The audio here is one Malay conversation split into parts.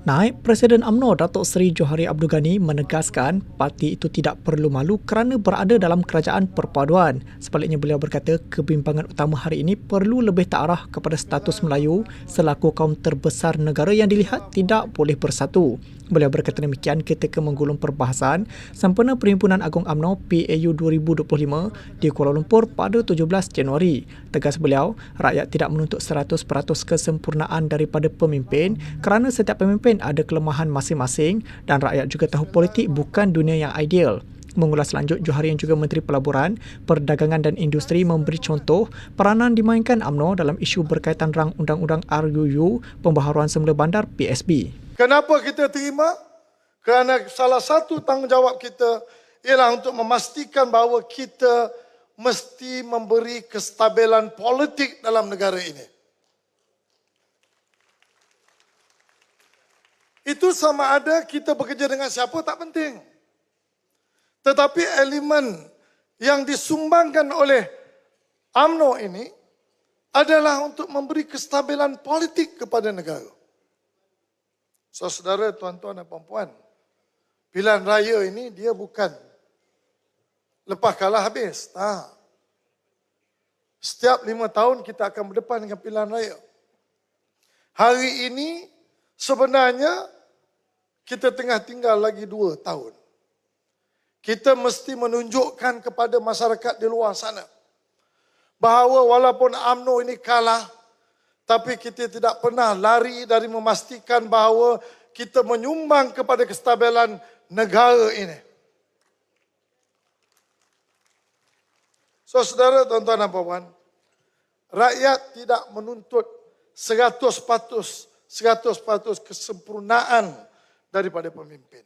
Naib Presiden UMNO Datuk Seri Johari Abdul Ghani menegaskan parti itu tidak perlu malu kerana berada dalam kerajaan perpaduan. Sebaliknya beliau berkata kebimbangan utama hari ini perlu lebih terarah kepada status Melayu selaku kaum terbesar negara yang dilihat tidak boleh bersatu. Beliau berkata demikian ketika menggulung perbahasan sempena Perhimpunan Agung UMNO PAU 2025 di Kuala Lumpur pada 17 Januari. Tegas beliau, rakyat tidak menuntut 100% kesempurnaan daripada pemimpin kerana setiap pemimpin ada kelemahan masing-masing dan rakyat juga tahu politik bukan dunia yang ideal. Mengulas lanjut, Johari yang juga Menteri Pelaburan, Perdagangan dan Industri memberi contoh peranan dimainkan UMNO dalam isu berkaitan rang undang-undang RUU Pembaharuan Semula Bandar PSB. Kenapa kita terima? Kerana salah satu tanggungjawab kita ialah untuk memastikan bahawa kita mesti memberi kestabilan politik dalam negara ini. Itu sama ada kita bekerja dengan siapa tak penting. Tetapi elemen yang disumbangkan oleh AMNO ini adalah untuk memberi kestabilan politik kepada negara. Saudara, tuan-tuan dan puan-puan, pilihan raya ini dia bukan lepas kalah habis. Tak. Setiap lima tahun kita akan berdepan dengan pilihan raya. Hari ini sebenarnya kita tengah tinggal lagi dua tahun. Kita mesti menunjukkan kepada masyarakat di luar sana bahawa walaupun AMNO ini kalah, tapi kita tidak pernah lari dari memastikan bahawa kita menyumbang kepada kestabilan negara ini. So, saudara, tuan-tuan dan puan rakyat tidak menuntut 100 patus 100 patus kesempurnaan daripada pemimpin.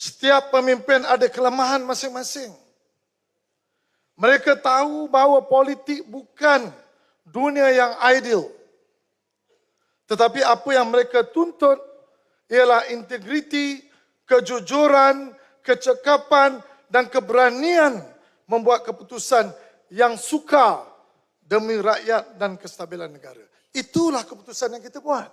Setiap pemimpin ada kelemahan masing-masing. Mereka tahu bahawa politik bukan dunia yang ideal. Tetapi apa yang mereka tuntut ialah integriti, kejujuran, kecekapan dan keberanian membuat keputusan yang suka demi rakyat dan kestabilan negara. Itulah keputusan yang kita buat.